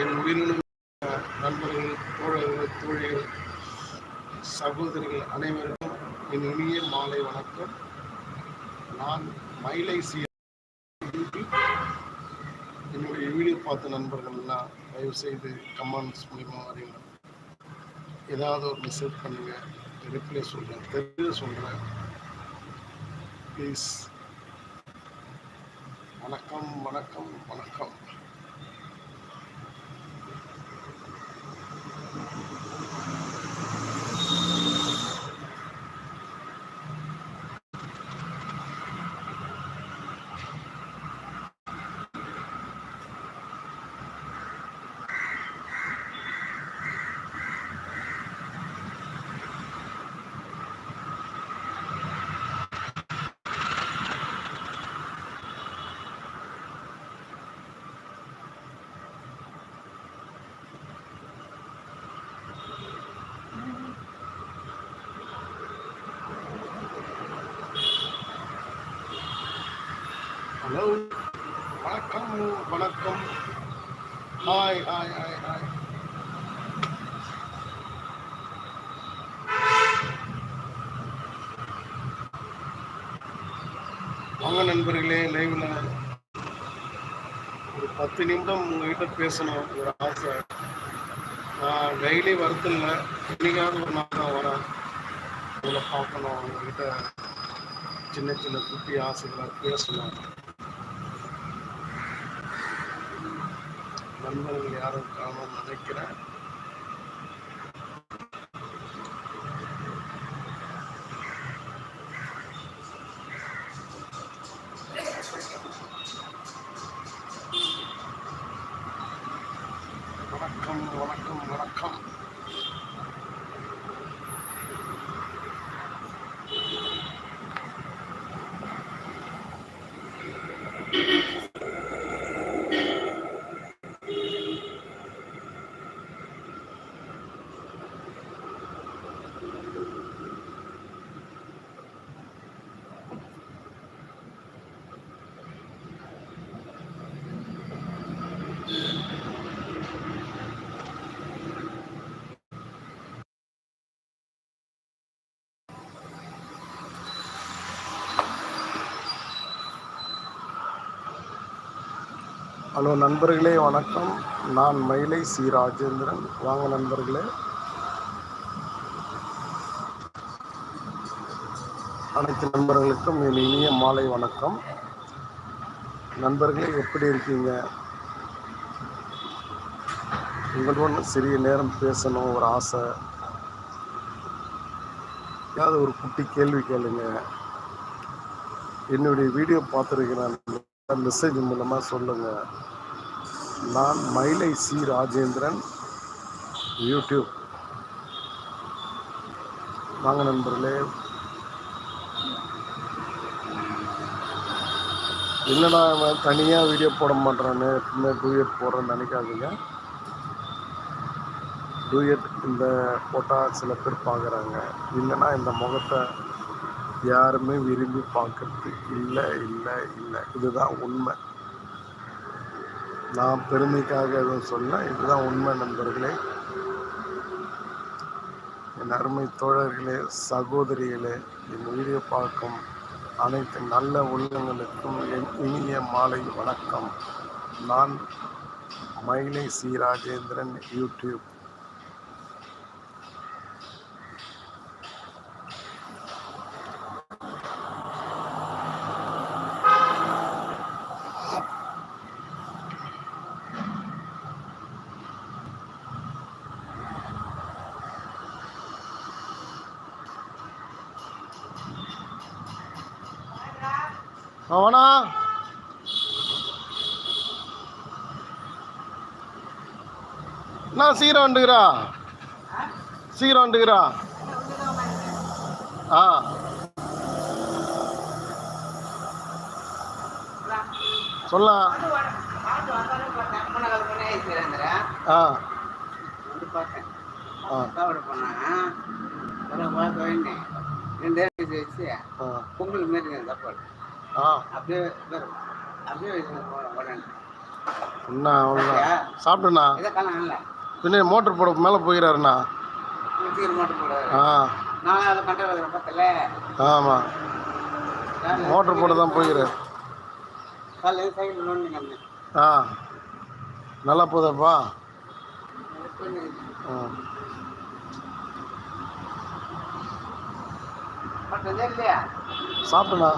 என் உயிரினும் நண்பர்கள் தோழர்கள் தோழிகள் சகோதரிகள் அனைவருக்கும் என் இனிய மாலை வணக்கம். நான் மயிலை சி என்னுடைய வீடியோ பார்த்த நண்பர்கள்லாம் தயவு செய்து கமெண்ட்ஸ் மூலிமா வரீங்க ஏதாவது ஒரு மெசேஜ் பண்ணுங்க ரிப்ளை சொல்கிறேன் தெரிய சொல்கிறேன் ப்ளீஸ் வணக்கம் வணக்கம் வணக்கம் ஹலோ வணக்கம் வணக்கம். ஹாய் ஹாய் ஹாய் ஹாய் வாங்க நண்பர்களே லைவ்ல ஒரு பத்து நிமிடம் உங்ககிட்ட பேசணும் ஒரு ஆசை. நான் டெய்லி வரதில்ல இன்னைக்காவது ஒரு நாள் தான் வரேன். உங்களை பார்க்கணும் உங்ககிட்ட சின்ன சின்ன குட்டி ஆசைகளை பேசணும். நண்பர்கள் யாரும் காணும் நினைக்கிறேன். வணக்கம் வணக்கம் வணக்கம். ஹலோ நண்பர்களே வணக்கம். நான் மயிலை சி. ராஜேந்திரன். வாங்க நண்பர்களே. அனைத்து நண்பர்களுக்கும் என் இனிய மாலை வணக்கம். நண்பர்களே எப்படி இருக்கீங்க? உங்களோட சிறிய நேரம் பேசணும் ஒரு ஆசை. ஏதாவது ஒரு குட்டி கேள்வி கேளுங்க. என்னுடைய வீடியோ பார்த்துருக்கிறேன். மெசேஜ் மூலமாக சொல்லுங்கள் நான் மயிலை சி. ராஜேந்திரன் யூடியூப் வாங்க நண்பர்களே. இல்லைனா அவன் தனியாக வீடியோ போட மாட்டேறானே எப்பவுமே டூயட் போடுறேன்னு நினைக்காதீங்க. டூயட் இந்த போட்டால் சில பேர் பார்க்குறாங்க இல்லைன்னா இந்த முகத்தை யாருமே விரும்பி பார்க்கறது இல்லை இல்லை இல்லை. இதுதான் உண்மை. நான் பெருமைக்காக எதுவும் சொல்ல இதுதான் உண்மை நண்பர்களே. என் அருமை தோழர்களே சகோதரிகளே என் வீடியோ பார்க்கும் அனைத்து நல்ல உள்ளங்களுக்கும் என் இனிய மாலை வணக்கம். நான் மயிலை சி. ராஜேந்திரன் யூடியூப் அவனா? நான் சீரம் வந்துக்கிறா? சீரம் வந்துக்கிறா? ஆ. சொல்லலாம் ஆ. பொங்கல் மாரி சாப்பாடு அப்படியே. அப்படியே என்ன அவ்வளோதான் சாப்பிட்டேண்ணா. இதை காணோம் இல்லை பின்ன மோட்டர் போட மேலே போடாது ஆ. ஆமாம் மோட்டர் போட தான் நோண்டிங்க ஆ. நல்லா போதாப்பா. ஆ. சாப்பிட்டேண்ணா.